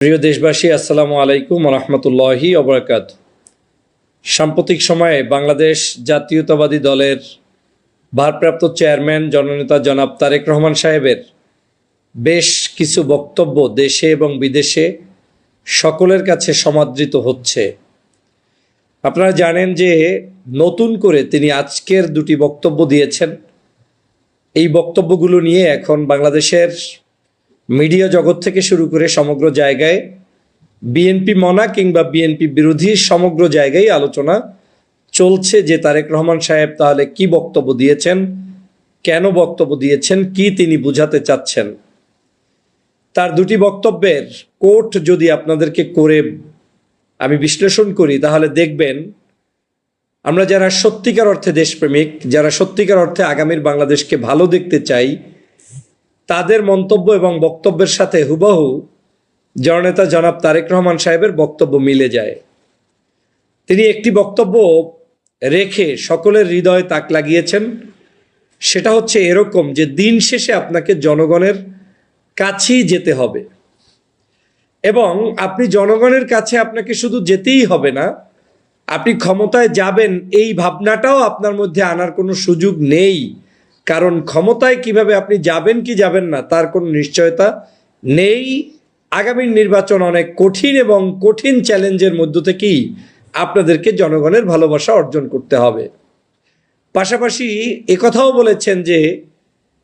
প্রিয় দেশবাসী, আসসালামু আলাইকুম রহমতুল্লাহি অবরাকাত সাম্প্রতিক সময়ে বাংলাদেশ জাতীয়তাবাদী দলের ভারপ্রাপ্ত চেয়ারম্যান জননেতা জনাব তারেক রহমান সাহেবের বেশ কিছু বক্তব্য দেশে এবং বিদেশে সকলের কাছে সমাদৃত হচ্ছে। আপনারা জানেন যে নতুন করে তিনি আজকের দুটি বক্তব্য দিয়েছেন। এই বক্তব্যগুলো নিয়ে এখন বাংলাদেশের মিডিয়া জগৎ থেকে শুরু করে সমগ্র জায়গায় বিএনপি মনা কিংবা বিএনপি বিরোধী সমগ্র জায়গায় আলোচনা চলছে যে তারেক রহমান সাহেব তাহলে কি বক্তব্য দিয়েছেন, কেন বক্তব্য দিয়েছেন, কি তিনি বুঝাতে চাচ্ছেন? তার দুটি বক্তব্যের কোর্ট যদি আপনাদেরকে করে আমি বিশ্লেষণ করি, তাহলে দেখবেন আমরা যারা সত্যিকার অর্থে দেশপ্রেমিক, যারা সত্যিকার অর্থে আগামীর বাংলাদেশকে ভালো দেখতে চাই তাদের মন্তব্য এবং বক্তব্যের সাথে হুবহু জননেতা জনাব তারেক রহমান সাহেবের বক্তব্য মিলে যায়। তিনি একটি বক্তব্য রেখে সকলের হৃদয়ে তাক লাগিয়েছেন। সেটা হচ্ছে এরকম যে দিন শেষে আপনাকে জনগণের কাছেই যেতে হবে। এবং আপনি জনগণের কাছে আপনাকে শুধু যেতেই হবে না, আপনি ক্ষমতায় যাবেন এই ভাবনাটাও আপনার মধ্যে আনার কোনো সুযোগ নেই। কারণ ক্ষমতায় কীভাবে আপনি যাবেন কি যাবেন না, তার কোনো নিশ্চয়তা নেই। আগামী নির্বাচন অনেক কঠিন এবং কঠিন চ্যালেঞ্জের মধ্য থেকেই আপনাদেরকে জনগণের ভালোবাসা অর্জন করতে হবে। পাশাপাশি একথাও বলেছেন যে,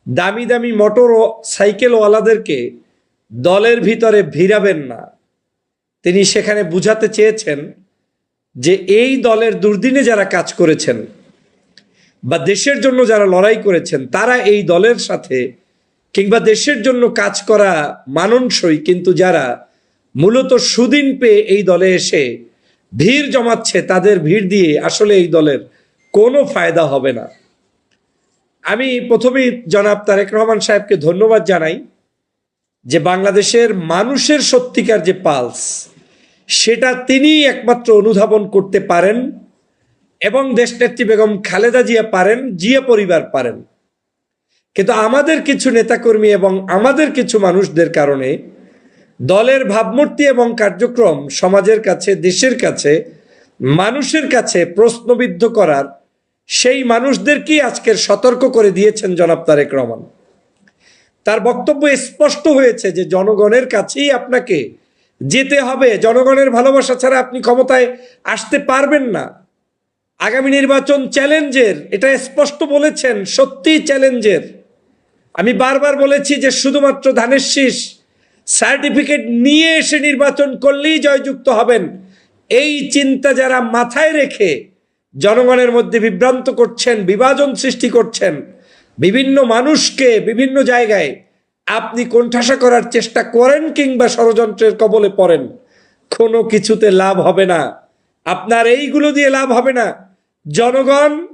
দামি দামি মোটর ও সাইকেলওয়ালাদেরকে দলের ভিতরে ভিড়াবেন না। তিনি সেখানে বুঝাতে চেয়েছেন যে, এই দলের দুর্দিনে যারা কাজ করেছেন বা দেশের জন্য যারা লড়াই করেছেন, তারা এই দলের সাথে কিংবা দেশের জন্য কাজ করা মাননসই, কিন্তু যারা মূলত সুদিন পেয়ে এই দলে এসে ভিড় জমাচ্ছে, তাদের ভিড় দিয়ে আসলে এই দলের কোনো ফায়দা হবে না। আমি প্রথমেই জনাব তারেক রহমান সাহেবকে ধন্যবাদ জানাই যে বাংলাদেশের মানুষের সত্যিকার যে পালস, সেটা তিনি একমাত্র অনুধাবন করতে পারেন। এবং দেশনেত্রী বেগম খালেদা জিয়া পারেন, জিয়া পরিবার পারেন। কিন্তু আমাদের কিছু নেতাকর্মী এবং আমাদের কিছু মানুষদের কারণে দলের ভাবমূর্তি এবং কার্যক্রম সমাজের কাছে, দেশের কাছে, মানুষের কাছে প্রশ্নবিদ্ধ করার সেই মানুষদেরকেই আজকের সতর্ক করে দিয়েছেন জনাব তারেক রহমান। তার বক্তব্য স্পষ্ট হয়েছে যে জনগণের কাছেই আপনাকে যেতে হবে। জনগণের ভালোবাসা ছাড়া আপনি ক্ষমতায় আসতে পারবেন না। আগামী নির্বাচন চ্যালেঞ্জের, এটা স্পষ্ট বলেছেন সত্যি চ্যালেঞ্জের। আমি বারবার বলেছি যে শুধুমাত্র ধানের শীষ সার্টিফিকেট নিয়ে এসে নির্বাচন করলেই জয়যুক্ত হবেন। এই চিন্তা যারা মাথায় রেখে জনগণের মধ্যে বিভ্রান্ত করছেন, বিভাজন সৃষ্টি করছেন, বিভিন্ন মানুষকে বিভিন্ন জায়গায় আপনি কোণঠাসা করার চেষ্টা করেন কিংবা ষড়যন্ত্রের কবলে পড়েন, কোনো কিছুতে লাভ হবে না। আপনার এইগুলো দিয়ে লাভ হবে না। জনগণ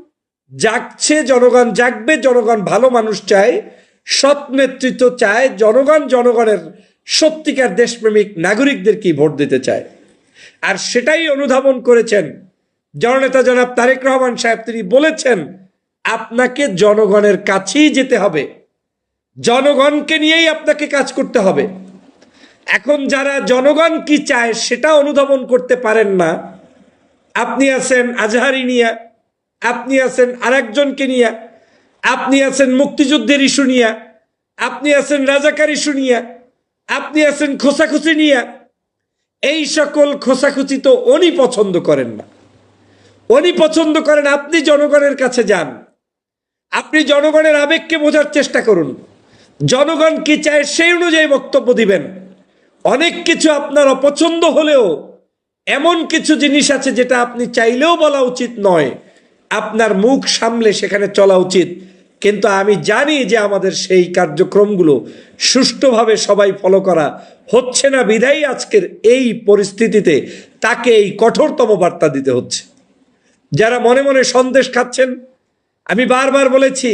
জাগছে, জনগণ জাগবে, জনগণ ভালো মানুষ চায়, সৎ নেতৃত্ব চায়, জনগণ জনগণের সত্যিকার দেশপ্রেমিক নাগরিকদেরকেই ভোট দিতে চায়? আর সেটাই অনুধাবন করেছেন জননেতা জনাব তারেক রহমান সাহেব। তিনি বলেছেন, আপনাকে জনগণের কাছেই যেতে হবে। জনগণকে নিয়েই আপনাকে কাজ করতে হবে। এখন যারা জনগণ কি চায় সেটা অনুধাবন করতে পারেন না আপনি আছেন আজহারি নিয়া, আপনি আছেন আরেকজনকে নিয়া, আপনি আছেন মুক্তিযুদ্ধের ইস্যু নিয়া, আপনি আছেন রাজাকার ইস্যু নিয়া, আপনি আছেন খোসাখুচি নিয়া, এই সকল খোসাখুচি তো উনি পছন্দ করেন না। উনি পছন্দ করেন আপনি জনগণের কাছে যান। আপনি জনগণের আবেগকে বোঝার চেষ্টা করুন। জনগণ কি চায় সেই অনুযায়ী বক্তব্য দিবেন। অনেক কিছু আপনার অপছন্দ হলেও এমন কিছু জিনিস আছে যেটা আপনি চাইলেও বলা উচিত নয়। আপনার মুখ সামলে সেখানে চলা উচিত। কিন্তু আমি জানি যে আমাদের সেই কার্যক্রমগুলো সুষ্ঠুভাবে সবাই ফলো করা হচ্ছে না। বিধায়ী আজকের এই পরিস্থিতিতে তাকে এই কঠোরতম বার্তা দিতে হচ্ছে। যারা মনে মনে সন্দেশ খাচ্ছেন, আমি বারবার বলেছি,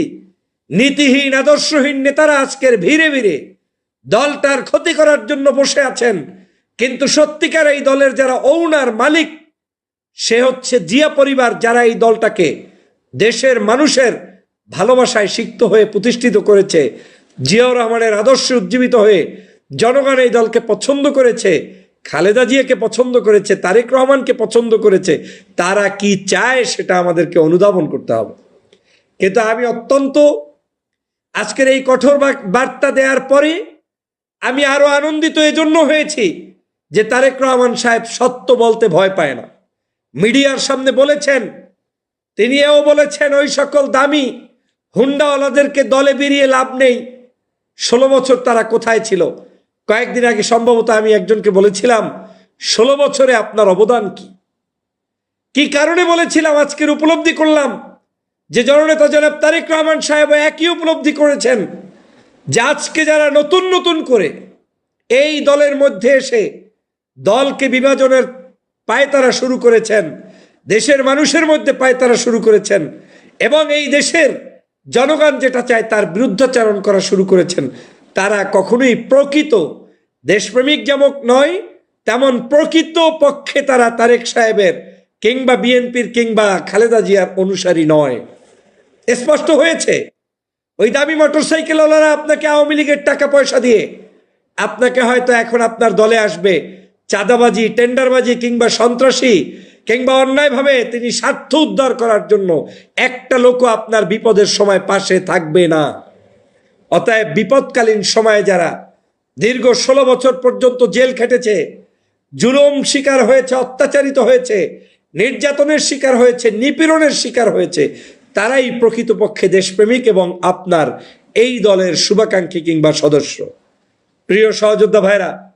নীতিহীন, আদর্শহীন নেতারা আজকের ভিড়ে ভিড়ে দলটার ক্ষতি করার জন্য বসে আছেন। কিন্তু সত্যিকার এই দলের যারা ওনার মালিক, সে হচ্ছে জিয়া পরিবার যারা এই দলটাকে দেশের মানুষের ভালোবাসায় সিক্ত হয়ে প্রতিষ্ঠিত করেছে। জিয়াউর রহমানের আদর্শে উজ্জীবিত হয়ে জনগণ এই দলকে পছন্দ করেছে, খালেদা জিয়াকে পছন্দ করেছে, তারেক রহমানকে পছন্দ করেছে, তারা কি চায় সেটা আমাদেরকে অনুধাবন করতে হবে। কিন্তু আমি অত্যন্ত আজকের এই কঠোর বার্তা দেওয়ার পরে আমি আরও আনন্দিত এজন্য হয়েছি যে তারেক রহমান সাহেব সত্য বলতে ভয় পায় না। মিডিয়ার সামনে বলেছেন, তিনি এও বলেছেন, ওই সকল দামি হুন্ডাওয়ালাদেরকে দলে বেরিয়ে লাভ নেই। ষোলো বছর তারা কোথায় ছিল? কয়েকদিন আগে সম্ভবত আমি একজনকে বলেছিলাম, ষোলো বছরে আপনার অবদান কি? কি কারণে বলেছিলাম, আজকের উপলব্ধি করলাম যে জননেতা জনাব তারেক রহমান সাহেব একই উপলব্ধি করেছেন যে আজকে যারা নতুন নতুন করে এই দলের মধ্যে এসে দলকে বিভাজনের পায়তারা শুরু করেছেন, দেশের মানুষের মধ্যে পায়তারা শুরু করেছেন এবং এই দেশের জনগণ যেটা চায় তার বিরুদ্ধাচারণ করা শুরু করেছেন। তারা কখনোই প্রকৃত দেশপ্রেমিক যেমন নয়, তেমন প্রকৃত পক্ষে তারা তারেক সাহেবের কিংবা বিএনপির কিংবা খালেদা জিয়ার অনুসারী নয়। স্পষ্ট হয়েছে, ওই দামি মোটরসাইকেলওয়ালারা আপনাকে আওয়ামী লীগের টাকা পয়সা দিয়ে, আপনাকে হয়তো এখন আপনার দলে আসবে চাঁদাবাজি, টেন্ডারবাজি কিংবা সন্ত্রাসী কিংবা অন্যায়ভাবে তিনি স্বার্থ উদ্ধার করার জন্য একটা লোকও আপনার বিপদের সময় পাশে থাকবে না। অতএব বিপদকালীন সময়ে যারা দীর্ঘ ষোলো বছর পর্যন্ত জেল খেটেছে, জুলুম শিকার হয়েছে, অত্যাচারিত হয়েছে, নির্যাতনের শিকার হয়েছে, নিপীড়নের শিকার হয়েছে, তারাই প্রকৃতপক্ষে দেশপ্রেমিক এবং আপনার এই দলের শুভাকাঙ্ক্ষী কিংবা সদস্য। প্রিয় সহযোদ্ধা ভাইরা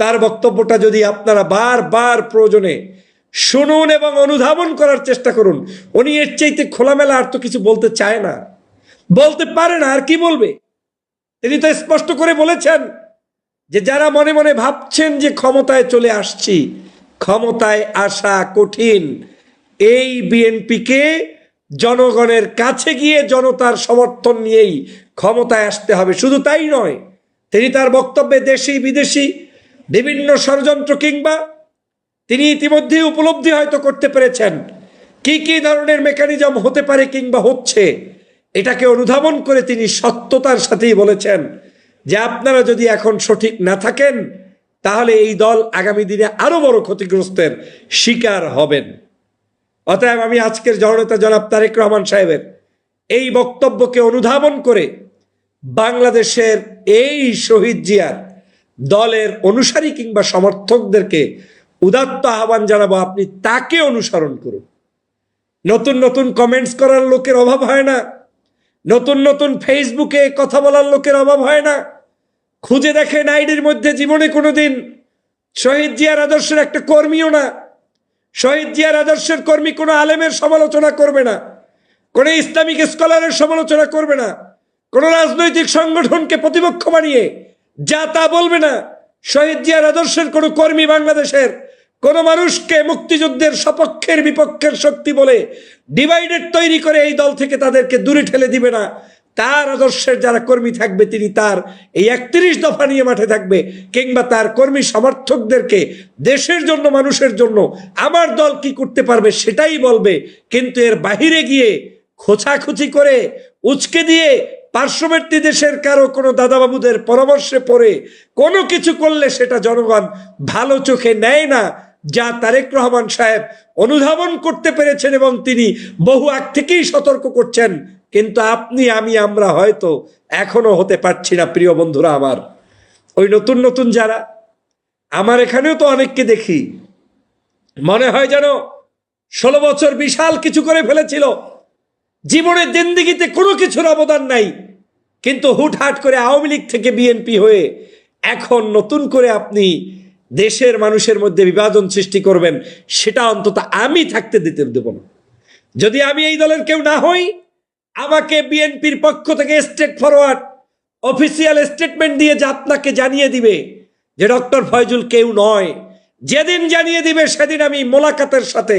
তার বক্তব্যটা যদি আপনারা বারবার প্রয়োজনে শুনুন এবং অনুধাবন করার চেষ্টা করুন, উনি এর চাইতে খোলামেলা আর তো কিছু বলতে চায় না। বলতে পারে না, আর কি বলবে? তিনি তো স্পষ্ট করে বলেছেন যে যারা মনে মনে ভাবছেন যে ক্ষমতায় চলে আসছি, ক্ষমতায় আসা কঠিন। এই বিএনপিকে জনগণের কাছে গিয়ে জনতার সমর্থন নিয়েই ক্ষমতায় আসতে হবে। শুধু তাই নয়, তিনি তার বক্তব্যে দেশি বিদেশি বিভিন্ন ষড়যন্ত্র কিংবা তিনি ইতিমধ্যে উপলব্ধি হয়তো করতে পেরেছেন। কি কি ধরনের মেকানিজম হতে পারে কিংবা হচ্ছে, এটাকে অনুধাবন করে তিনি সত্যতার সাথেই বলেছেন যে আপনারা যদি এখন সঠিক না থাকেন, তাহলে এই দল আগামী দিনে আরও বড় ক্ষতিগ্রস্তের শিকার হবেন। অতএব আমি আজকের জননেতা জনাব তারেক রহমান সাহেবের এই বক্তব্যকে অনুধাবন করে বাংলাদেশের এই শহীদ জিয়ার দলের অনুসারী কিংবা সমর্থকদেরকে উদাত্ত আহ্বান জানাব, আপনি তাকে অনুসরণ করুন। নতুন নতুন কমেন্টস করার লোকের অভাব হয় না। নতুন নতুন ফেসবুকে কথা বলার লোকের অভাব হয় না। খুঁজে দেখে নাইডের মধ্যে জীবনে কোনোদিন শহীদ জিয়ার আদর্শের একটা কর্মীও না। শহীদ জিয়ার আদর্শের কর্মী কোনো আলেমের সমালোচনা করবে না। কোনো ইসলামিক স্কলারের সমালোচনা করবে না। কোনো রাজনৈতিক সংগঠনকে প্রতিপক্ষ বানিয়ে যা তা বলবে না। শহীদ জিয়ার আদর্শের কোনো কর্মী বাংলাদেশের, কোনো মানুষকে মুক্তিযুদ্ধের সপক্ষের বিপক্ষের শক্তি বলে ডিভাইডেড তৈরি করে এই দল থেকে তাদেরকে দূরে ঠেলে দিবে না। তার আদর্শের যারা কর্মী থাকবে, তিনি তার এই একত্রিশ দফা নিয়ে মাঠে থাকবে কিংবা তার কর্মী সমর্থকদেরকে দেশের জন্য, মানুষের জন্য আমার দল কি করতে পারবে সেটাই বলবে। কিন্তু এর বাহিরে গিয়ে খোঁচাখুচি করে, উচকে দিয়ে পার্শ্ববর্তী দেশের কারও কোনো দাদাবাবুদের পরামর্শে পড়ে কোনো কিছু করলে সেটা জনগণ ভালো চোখে নেয় না, যা তারেক রহমান সাহেব অনুধাবন করতে পেরেছেন এবং তিনি বহু আগ থেকেই সতর্ক করছেন। কিন্তু আপনি, আমি, আমরা হয়তো এখনও হতে পারছি না, প্রিয় বন্ধুরা আমার। ওই নতুন নতুন যারা, আমার এখানেও তো অনেককে দেখি। মনে হয় যেন ষোলো বছর বিশাল কিছু করে ফেলেছিল। জীবনের জিন্দিগিতে কোনো কিছুর অবদান নাই। কিন্তু হুটহাট করে আওয়ামী লীগ থেকে বিএনপি হয়ে এখন নতুন করে আপনি দেশের মানুষের মধ্যে বিভাজন সৃষ্টি করবেন, সেটা অন্তত আমি থাকতে দিতে দেব না। যদি আমি এই দলের কেউ না হই, আমাকে বিএনপির পক্ষ থেকে স্টেট ফরওয়ার্ড অফিসিয়াল স্টেটমেন্ট দিয়ে যে আপনাকে জানিয়ে দিবে যে ডক্টর ফয়জুল কেউ নয়, যেদিন জানিয়ে দিবে সেদিন আমি মোলাকাতের সাথে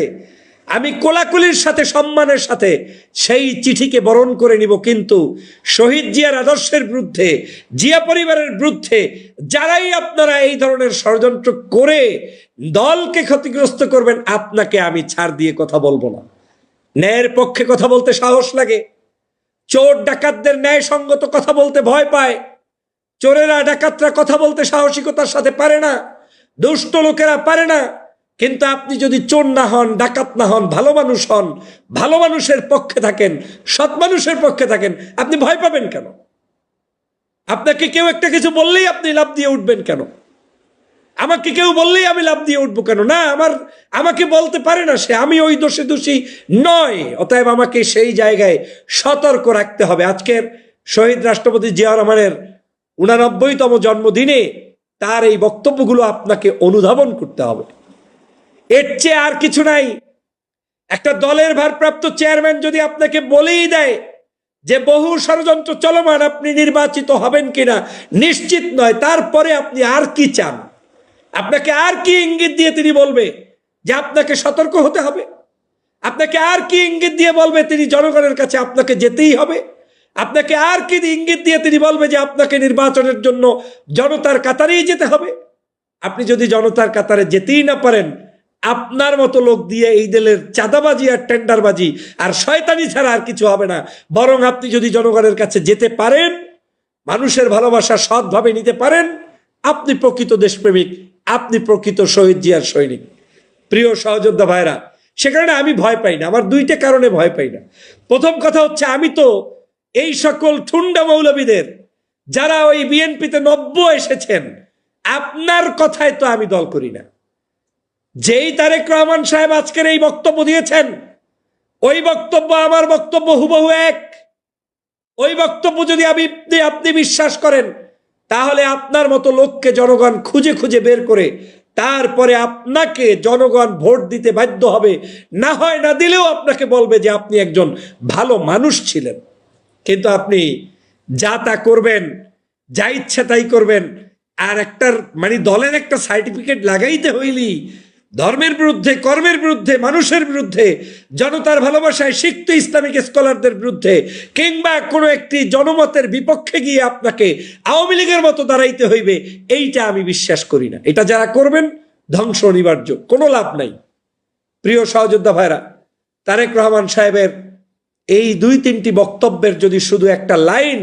আমি কোলাকুলির সাথে, সম্মানের সাথে সেই চিঠিকে বরণ করে নিব। কিন্তু শহীদ জিয়ার আদর্শের বিরুদ্ধে, জিয়া পরিবারের বিরুদ্ধে, যারাই আপনারা এই ধরনের ষড়যন্ত্র করে দলকে ক্ষতিগ্রস্ত করবেন, আপনাকে আমি ছাড় দিয়ে কথা বলব না। ন্যায়ের পক্ষে কথা বলতে সাহস লাগে। চোর ডাকাতদের ন্যায়সঙ্গত কথা বলতে ভয় পায়। চোরেরা ডাকাতরা কথা বলতে সাহসিকতার সাথে পারে না। দুষ্ট লোকেরা পারে না। কিন্তু আপনি যদি চোর না হন, ডাকাত না হন, ভালো মানুষ হন, ভালো মানুষের পক্ষে থাকেন, সৎ মানুষের পক্ষে থাকেন, আপনি ভয় পাবেন কেন? আপনাকে কেউ একটা কিছু বললেই আপনি লাভ দিয়ে উঠবেন কেন? আমাকে কেউ বললেই আমি লাভ দিয়ে উঠবো কেন? না, আমার, আমাকে বলতে পারে না সে, আমি ওই দোষে দোষী নয়। অতএব আমাকে সেই জায়গায় সতর্ক রাখতে হবে। আজকের শহীদ রাষ্ট্রপতি জিয়া রহমানের উনানব্বইতম জন্মদিনে তার এই বক্তব্যগুলো আপনাকে অনুধাবন করতে হবে। এর চেয়ে আর কিছু নাই। একটা দলের ভারপ্রাপ্ত চেয়ারম্যান যদি আপনাকে বলেই দেয় যে বহু ষড়যন্ত্র চলমান, আপনি নির্বাচিত হবেন কিনা, নিশ্চিত নয়, তারপরে আপনি আর কি চান? আপনাকে আর কি ইঙ্গিত দিয়ে তিনি বলবে যে আপনাকে সতর্ক হতে হবে? আপনাকে আর কি ইঙ্গিত দিয়ে বলবে তিনি জনগণের কাছে আপনাকে যেতেই হবে? আপনাকে আর কি ইঙ্গিত দিয়ে তিনি বলবে যে আপনাকে নির্বাচনের জন্য জনতার কাতারেই যেতে হবে? আপনি যদি জনতার কাতারে যেতেই না পারেন আপনার মতো লোক দিয়ে এই দলের চাঁদাবাজি আর টেন্ডারবাজি আর শয়তানি ছাড়া আর কিছু হবে না। বরং আপনি যদি জনগণের কাছে যেতে পারেন, মানুষের ভালোবাসা সৎভাবে নিতে পারেন, আপনি প্রকৃত দেশপ্রেমিক, আপনি প্রকৃত শহীদ জিয়ার সৈনিক। প্রিয় সহযোদ্ধা ভাইরা, সে কারণে আমি ভয় পাই না, আমার দুইটা কারণে ভয় পাই না। প্রথম কথা হচ্ছে, আমি তো এই সকল ঠুন্ডা মৌলবীদের, যারা ওই বিএনপিতে নব্য এসেছেন, আপনার কথায় তো আমি দল করি না। যেই তারেক রহমান সাহেব আজকের এই বক্তব্য দিয়েছেন, ওই বক্তব্য আমার বক্তব্য হুবহু এক। ওই বক্তব্য যদি আমি আপনি বিশ্বাস করেন, তাহলে আপনার মতো লোককে জনগণ খুঁজে খুঁজে বের করে তারপরে আপনাকে জনগণ ভোট দিতে বাধ্য হবে। না হয় না দিলেও আপনাকে বলবে যে আপনি একজন ভালো মানুষ ছিলেন। কিন্তু আপনি যা তা করবেন, যা ইচ্ছা তাই করবেন। আর একটার মানে দলের একটা সার্টিফিকেট লাগাইতে হইলি ধর্মের বিরুদ্ধে, কর্মের বিরুদ্ধে, মানুষের বিরুদ্ধে, জনতার ভালোবাসায় শিখতে ইসলামিক স্কলারদের বিরুদ্ধে, কিংবা কোনো একটি জনমতের বিপক্ষে গিয়ে আপনাকে আওয়ামী লীগের মতো দাঁড়াইতে হইবে, এইটা আমি বিশ্বাস করি না। এটা যারা করবেন, ধ্বংস অনিবার্য, কোনো লাভ নাই। প্রিয় সহযোদ্ধা ভাইরা, তারেক রহমান সাহেবের এই দুই তিনটি বক্তব্যের যদি শুধু একটা লাইন,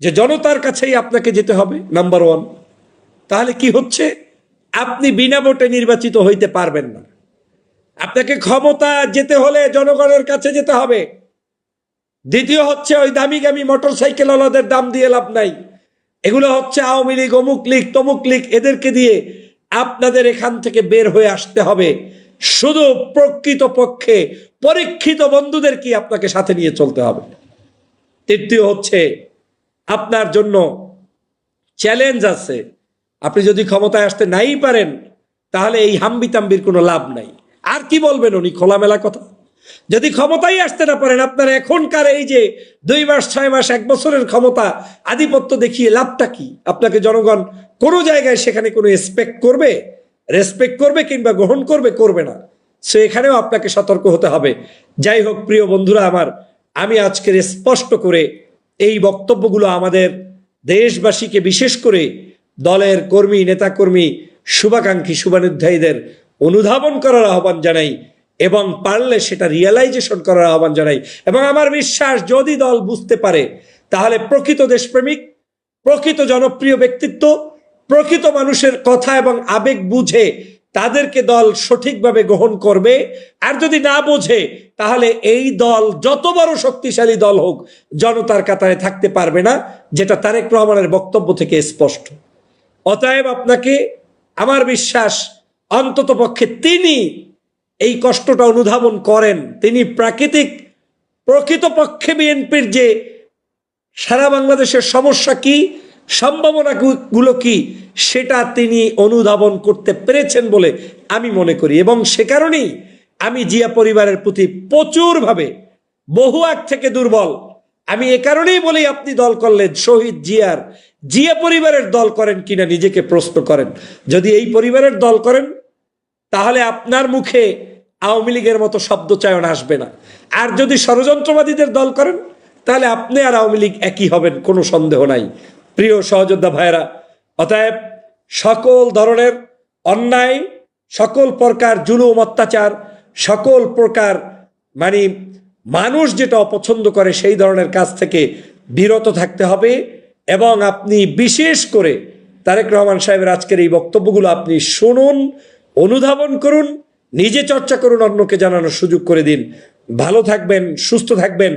যে জনতার কাছেই আপনাকে যেতে হবে, নাম্বার ওয়ান, তাহলে কি হচ্ছে? আপনি বিনা ভোটে নির্বাচিত হইতে পারবেন না। আপনাকে ক্ষমতা যেতে হলে জনগণের কাছে যেতে হবে। দ্বিতীয় হচ্ছে ওই দামি গামি মোটর সাইকেল ওলাদের দাম দিয়ে লাভ নাই। এগুলো হচ্ছে আওয়ামী লীগ, অমুক লীগ, তমুক লীগ, এদেরকে দিয়ে আপনাদের এখান থেকে বের হয়ে আসতে হবে। শুধু প্রকৃত পক্ষে পরীক্ষিত বন্ধুদের কি আপনাকে সাথে নিয়ে চলতে হবে? তৃতীয় হচ্ছে আপনার জন্য চ্যালেঞ্জ আছে। আপনি যদি ক্ষমতায় আসতে নাই পারেন, তাহলে এই হাম্বি তাম্বির কোনো লাভ নাই। আর কি বলবেন উনি? খোলামেলা কথা। যদি ক্ষমতায় আসতে না পারেন, আপনার এখনকার এই যে দুই মাস, ছয় মাস, এক বছরের ক্ষমতা, আধিপত্য দেখিয়ে লাভটা কি? আপনাকে জনগণ কোনো জায়গায় সেখানে কোনো রেসপেক্ট করবে? রেসপেক্ট করবে কিংবা গ্রহণ করবে করবে না। সে এখানেও আপনাকে সতর্ক হতে হবে। যাই হোক, প্রিয় বন্ধুরা আমার, আমি আজকের স্পষ্ট করে এই বক্তব্যগুলো আমাদের দেশবাসীকে বিশেষ করে দলের কর্মী, নেতাকর্মী, শুভাকাঙ্ক্ষী, শুভানুধ্যায়ীদের অনুধাবন করার আহ্বান জানাই এবং পারলে সেটা রিয়েলাইজেশন করার আহ্বান জানাই। এবং আমার বিশ্বাস, যদি দল বুঝতে পারে, তাহলে প্রকৃত দেশপ্রেমিক, প্রকৃত জনপ্রিয় ব্যক্তিত্ব, প্রকৃত মানুষের কথা এবং আবেগ বুঝে তাদেরকে দল সঠিকভাবে গ্রহণ করবে। আর যদি না বোঝে, তাহলে এই দল যত বড় শক্তিশালী দল হোক, জনতার কাতারে থাকতে পারবে না, যেটা তারেক রহমানের বক্তব্য থেকে স্পষ্ট। অতএব আপনাকে আমার বিশ্বাস, অন্তত পক্ষে তিনি এই কষ্টটা অনুধাবন করেন। তিনি প্রাকৃতিক, প্রকৃতপক্ষে বিএনপির যে সারা বাংলাদেশের সমস্যা কি সম্ভাবনা গুলো কি, সেটা তিনি অনুধাবন করতে পেরেছেন বলে আমি মনে করি। এবং সে কারণেই আমি জিয়া পরিবারের প্রতি প্রচুরভাবে, বহু আগ থেকে দুর্বল আমি এ কারণেই বলি, আপনি দল করলেন, শহীদ জিয়ার, জিয়া পরিবারের দল করেন কিনা নিজেকে প্রশ্ন করেন। যদি এই পরিবারের দল করেন, তাহলে আপনার মুখে আওয়ামী লীগের মতো শব্দ চায়ন আসবে না। আর যদি ষড়যন্ত্রবাদীদের দল করেন, তাহলে আপনি আর আওয়ামী লীগ একই হবেন, কোনো সন্দেহ নাই। প্রিয় সহযোদ্ধা ভাইয়েরা, অতএব সকল ধরনের অন্যায়, সকল প্রকার জুলুম, অত্যাচার, সকল প্রকার মানে মানুষ যেটা অপছন্দ করে সেই ধরনের কাজ থেকে বিরত থাকতে হবে এবং আপনি বিশেষ করে তারেক রহমান সাহেবের আজকের এই বক্তব্যগুলো আপনি শুনুন, অনুধাবন করুন, নিজে চর্চা করুন, অন্যকে জানানোর সুযোগ করে দিন। ভালো থাকবেন, সুস্থ থাকবেন।